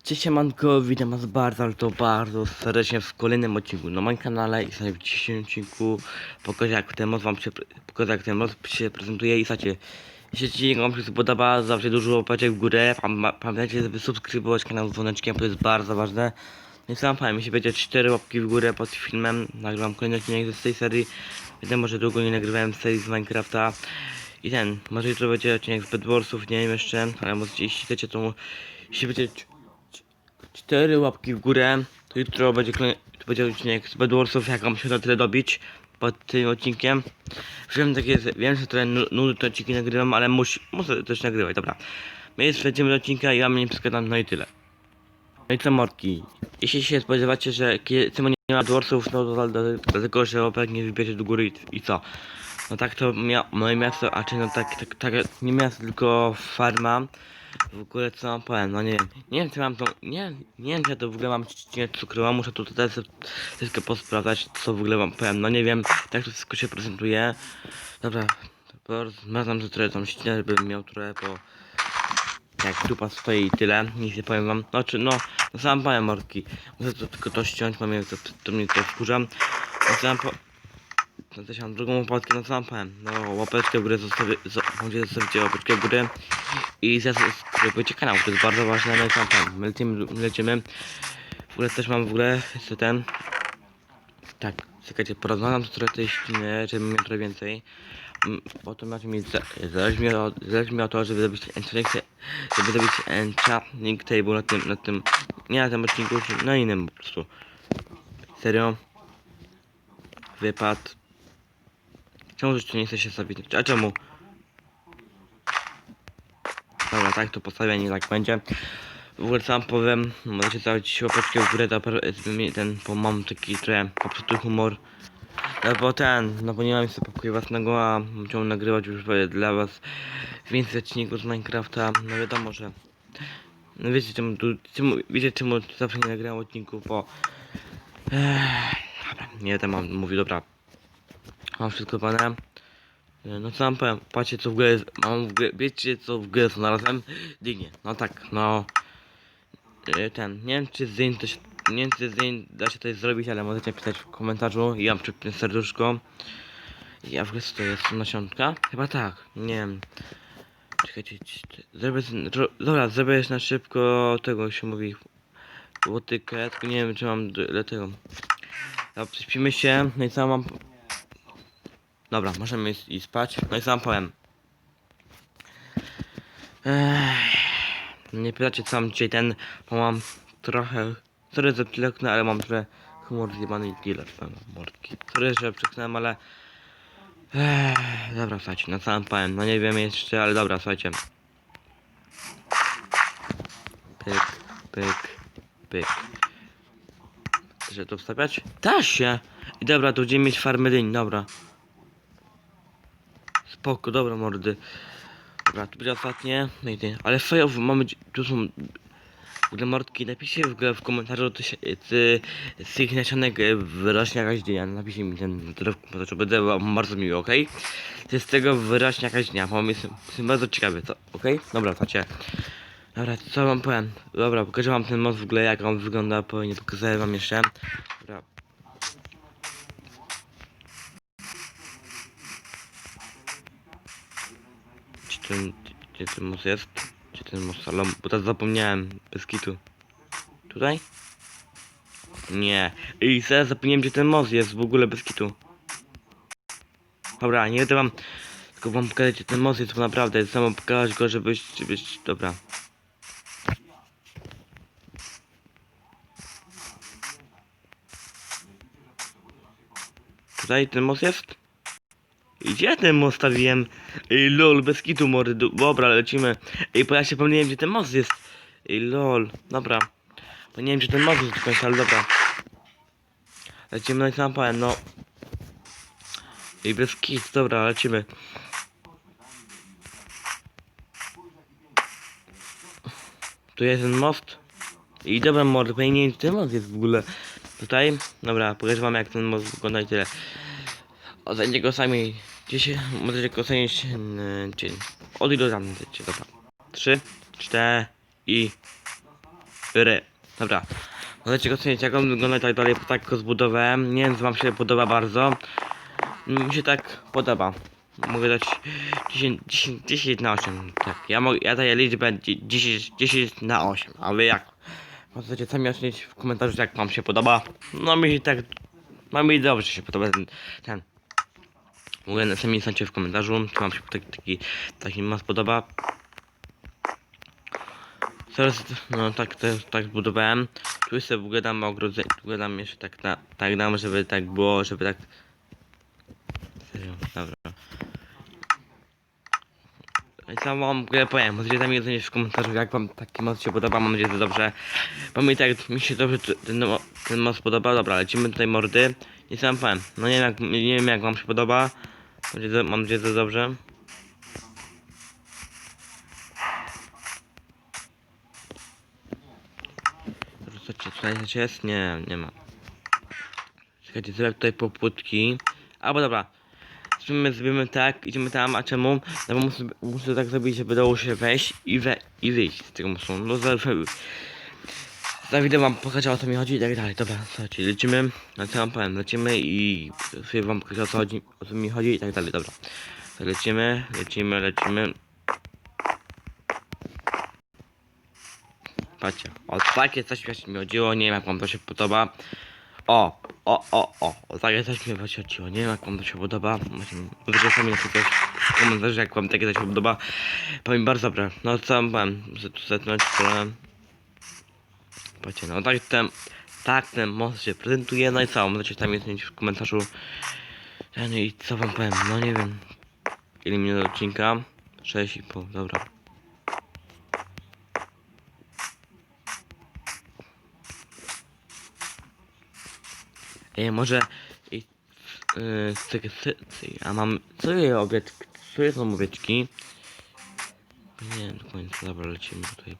Cześć siemanko, witam was bardzo, ale to bardzo serdecznie w kolejnym odcinku na moim kanale i w dzisiejszym odcinku pokażę jak ten mod wam się, pokażę jak ten mod się prezentuje i słuchajcie, jeśli ci wam się spodoba, zawsze dużo łapeczek w górę, Pam- pamiętajcie żeby subskrybować kanał z dzwoneczkiem, to jest bardzo ważne. No i sam powiem, jeśli będzie 4 łapki w górę pod filmem, nagrywam kolejny odcinek z tej serii, wiadomo, że długo nie nagrywałem serii z Minecrafta. I ten, może jutro będzie odcinek z Bedwarsów, nie wiem jeszcze, ale jeśli chcecie to, jeśli będzie cztery łapki w górę, to jutro będzie to będzie odcinek z Bedwarsów, jak wam się da tyle dobić pod tym odcinkiem. Wiem, tak jest, wiem, że trochę nu- nudy te odcinki nagrywam, ale musi, muszę też nagrywać, dobra. My już przejdziemy do odcinka i ja mnie przeskładam, no i tyle. No i co morki, jeśli się spodziewacie, że kiedy nie ma Bedwarsów, no to dla- dlatego, że łapek nie wybierze do góry i, i co? No tak to mia moje miasto, a czy no tak, tak, tak, nie miasto, tylko farma. W ogóle co mam powiem, no nie wiem, nie wiem czy mam to, nie, nie wiem czy ja to w ogóle mam trzcinę cukrowa, muszę tu teraz wszystko posprawdzać, co w ogóle mam powiem, no nie wiem, jak to wszystko się prezentuje. Dobra, to zmazam że trochę tą ścinę, żebym miał trochę po... Jak dupa stoi i tyle, nic nie powiem wam, no czy no, no sam powiem morki, muszę to tylko to ściąć, mam to, to, to mnie to wkurzam, no sam. No też mam drugą łopatkę, no co mam powiem, no łapeczkę w górę zostawię, zo- zostawicie łapeczkę w górę i zasubskrybujcie kanał, to jest bardzo ważne, no i tam, tam, my lecimy, my lecimy. W ogóle też mam w ogóle jeszcze ten, tak, czekajcie, porozmawiam tu trochę tej ściny, żeby miał trochę więcej. Bo to mieć, za- zależy mi, o, zależy mi to, żeby zrobić enchantnik, żeby zrobić enchantnik table na tym, na tym, nie na tym odcinku, na innym po prostu. Serio? Wypad. Czemu jeszcze nie chce się zabić? A czemu? Dobra, tak to postawię, nie tak będzie. W ogóle sam powiem, możecie dać łapeczkę w górę, ten, bo mam taki trochę popsuty humor. No bo ten, no bo nie mam sobie pokoju własnego, a chciałem nagrywać już dla was więcej odcinków z Minecrafta. No wiadomo, że... No wiecie czemu, tu, czemu, wiecie czemu zawsze nie nagrałem odcinków, bo... Ech, dobra, nie ten mam, mówi, dobra. Mam wszystko pane. No co mam powiem, patrzcie co w ogóle jest, mam w ogóle, wiecie co w ogóle znalazłem? Dynie, no tak, no e, ten, nie wiem czy zdjęć to się, nie wiem czy zdjęć da się coś zrobić, ale możecie pisać w komentarzu ja przypnę serduszko. Ja w ogóle to jest nasionka? Chyba tak, nie wiem. Czekajcie, ci- zrobię, dobra, zrobię jeszcze na szybko tego się mówi łotykę, tylko nie wiem czy mam do- tego. Dobra, prześpimy się, no i co mam Dobra, możemy iść, iść spać. No i sam powiem. Ech, nie pytacie co mam dzisiaj ten, bo mam trochę, sorry za przyleknę, ale mam trochę humor zjebany i powiem, mordki. Sorry, że przeknąłem, ale... Ech, dobra, słuchajcie, no sam powiem, no nie wiem jeszcze, ale dobra, słuchajcie. Pyk, pyk, pyk. Chcecie to wstawiać? Da się! I dobra, tu będziemy mieć farmę dyń, dobra. Spoko, dobra mordy. Dobra, tu będzie ostatnie. No. Ale fajowy mamy. Tu są. W ogóle mordki, napiszcie w ogóle w komentarzu ty, się- ty, z tych nasionek e, wyrośnie jakaś dnia. Napiszcie mi ten w komentarzu, będę wam bardzo miły, okej? Okay? Z tego wyrośnie jakaś dnia, bo jestem, jestem bardzo ciekawy, co? Okej? Dobra, słuchajcie. Dobra, co wam powiem? Dobra, pokażę wam ten most w ogóle jak on wygląda, bo nie pokazałem wam jeszcze. Dobra. Ten, gdzie ten most jest? Gdzie ten most salon? Bo teraz zapomniałem, bez kitu. Tutaj? Nie. I teraz zapomniałem, gdzie ten most jest w ogóle bez kitu. Dobra, nie będę wam... Tylko wam pokazać, gdzie ten most jest, bo naprawdę, samo pokazać go, żebyś, żebyś... Dobra. Tutaj ten most jest? Gdzie ten most stawiłem? Ej lol, bez kitu mordy, dobra lecimy. Ej, bo ja się pomyliłem gdzie ten most jest. Ej lol, dobra. Bo nie wiem gdzie ten most jest do końca, ale dobra. Lecimy sam powiem, no. Ej, bez kit, dobra, lecimy. Tu jest ten most. I dobra mordy, bo ja nie wiem gdzie ten most jest w ogóle. Tutaj, dobra, pokażę wam jak ten most wygląda i tyle. Ocenicie go sami. Dzisiaj możecie ocenić mm, dzień. Od ilu tam chcecie, dobra. Trzy, cztery i. ry. Dobra. Możecie ocenić, jak on wygląda tak dalej, tak go zbudowałem. Nie wiem, wam się podoba bardzo. Mi się tak podoba. Mogę dać 10, 10, 10 na 8. Tak, ja, mogę, ja daję liczbę 10, 10 na 8. A wy jak? Możecie sami ocenić w komentarzu, jak wam się podoba. No mi się tak... No mi dobrze się podoba ten... ten. Mogę sami napisać w komentarzu, czy wam się taki, taki, taki mas podoba. Teraz, no tak, to, tak zbudowałem. Tu sobie w ogóle dam ogrodzenie, tu dam jeszcze tak, na, tak dam, żeby tak było, żeby tak... Serio, dobra. I co wam w ogóle powiem, możecie tam ocenić w komentarzu, jak wam taki moc się podoba, mam nadzieję, że dobrze. Mi tak, mi się dobrze ten, ten moc podoba, dobra, lecimy tutaj mordy. I co wam powiem, no nie wiem jak, nie wiem jak wam się podoba. Mam nadzieję, że- dobrze. Zobaczcie, tutaj coś jest? Nie, nie ma. Czekajcie, zrobię tutaj popłutki. Albo dobra. Zrobimy, zrobimy tak, idziemy tam, a czemu? No bo muszę, muszę tak zrobić, żeby dało się wejść i, we, i wyjść z tego mostu. No za, za wideo wam pokażę o co mi chodzi i tak dalej. Dobra, słuchajcie, lecimy. Na wam powiem, lecimy i sobie wam pokażę o co chodzi, o co mi chodzi i tak dalej, dobra. To lecimy, lecimy, lecimy. Patrzcie, o takie coś mi chodziło, nie wiem jak wam to się podoba. O, o, o, o, o takie coś mi właśnie chodziło, nie wiem jak wam to się podoba. Właśnie, Możecie sami napisać w komentarzu jak wam takie coś podoba. Powiem bardzo dobre, no co wam powiem, że tu stronę. Patrzcie, no tak ten, tak ten most się prezentuje, no i co, możecie tam ocenić w komentarzu. No i co wam powiem, no nie wiem. Ile minut odcinka? 6,5, dobra. Ej, może... i- Yy, cyk, cyk, a mam... Co jest owieczki? Co są owieczki? Nie wiem do końca, dobra, lecimy tutaj.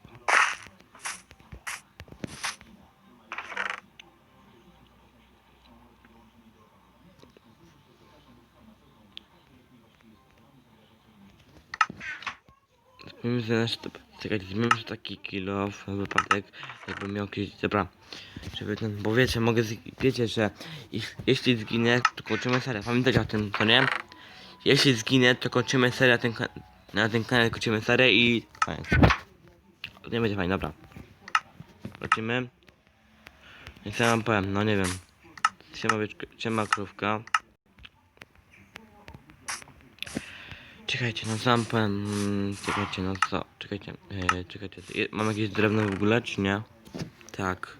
Zmienimy sobie nasz... Czekajcie, zmienimy sobie taki kilo w wypadek, jakbym miał kiedyś... Dobra. Żeby ten... Bo wiecie, mogę... Wiecie, że... Jeś, jeśli zginę, to kończymy serię. Pamiętajcie o tym, co nie? Jeśli zginę, to kończymy serię, ten, na ten kanał kończymy serię i... To nie będzie fajnie, dobra. Lecimy. Co ja wam powiem, no nie wiem. Siema, siema krówka. Czekajcie, no powiem, mm, czekajcie, no co, czekajcie, e, czekajcie, mam jakieś drewno w ogóle, czy nie? Tak.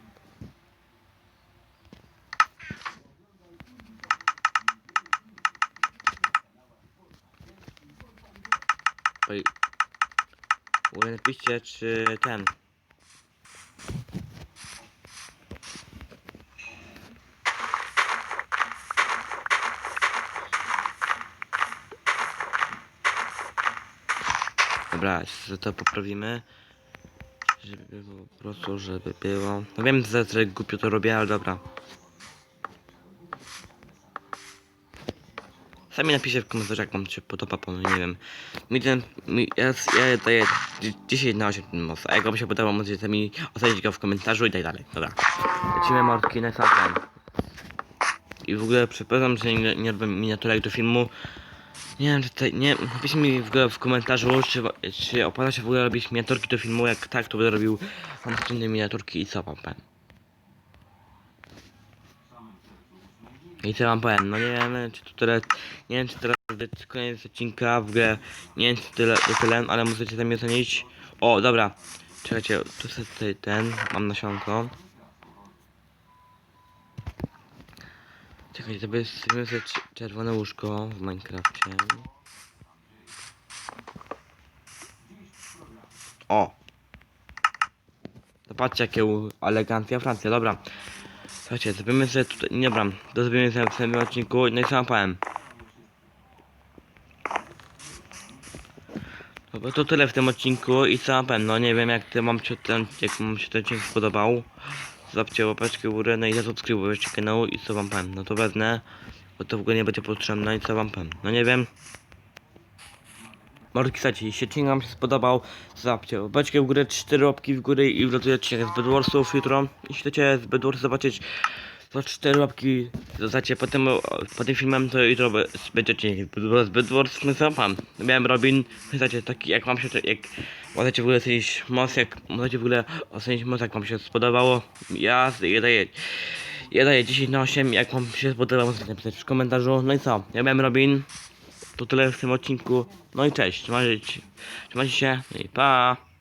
Oj. Napiszcie, czy ten. Dobra, to poprawimy. Żeby było po prostu, żeby było. No wiem, że trochę głupio to robię, ale dobra. Sami napiszcie w komentarzu, jak wam się podoba, bo nie wiem. Mi ten, mi, ja, ja daję 10 na 8 ten a jak wam się podoba, możecie sami ocenić go w komentarzu i tak dalej. Dobra. Lecimy mordki na sam. I w ogóle przepraszam, że nie, nie robię miniaturek do filmu. Nie wiem, tutaj, nie napiszcie mi w w komentarzu, czy, czy opłaca się w ogóle robić miniaturki do filmu, jak tak, to będę robił inne miniaturki i co wam powiem. I co wam powiem, no nie wiem, czy to tyle, nie wiem, czy teraz koniec odcinka, w ogóle, nie wiem, czy tyle, to tyle, ale możecie tam ocenić. O, dobra, czekajcie, tu sobie ten, mam nasionko. Jest zrobimy sobie cz- czerwone łóżko w Minecrafcie. O! Zobaczcie jakie elegancja Francja, dobra. Słuchajcie, zrobimy sobie tutaj, nie dobra, to zrobimy sobie w następnym odcinku, no i wam powiem. No bo to tyle w tym odcinku i co powiem, no nie wiem jak ty mam się ten, jak wam się ten odcinek spodobał. Zostawcie łapeczkę w górę, no i zasubskrybujcie kanał i co wam powiem, no to wezmę, bo to w ogóle nie będzie potrzebne i co wam powiem, no nie wiem. Możecie pisać, jeśli odcinek wam się spodobał, zostawcie łapeczkę w górę, cztery łapki w górę i wlatuje odcinek z Bedwarsów jutro. Jeśli chcecie z Bedwars zobaczyć, to cztery łapki zostacie po tym, po tym filmem, to jutro be- będzie odcinek z Bedwars, no co pan, miałem Robin, pamiętacie, taki jak wam się, jak możecie w ogóle ocenić moc, jak możecie w ogóle ocenić moc, jak wam się spodobało, ja daję, ja daję 10 na 8, jak wam się spodobało, możecie napisać w komentarzu, no i co, ja miałem Robin, to tyle w tym odcinku. No i cześć, trzymajcie, trzymajcie się, no i pa!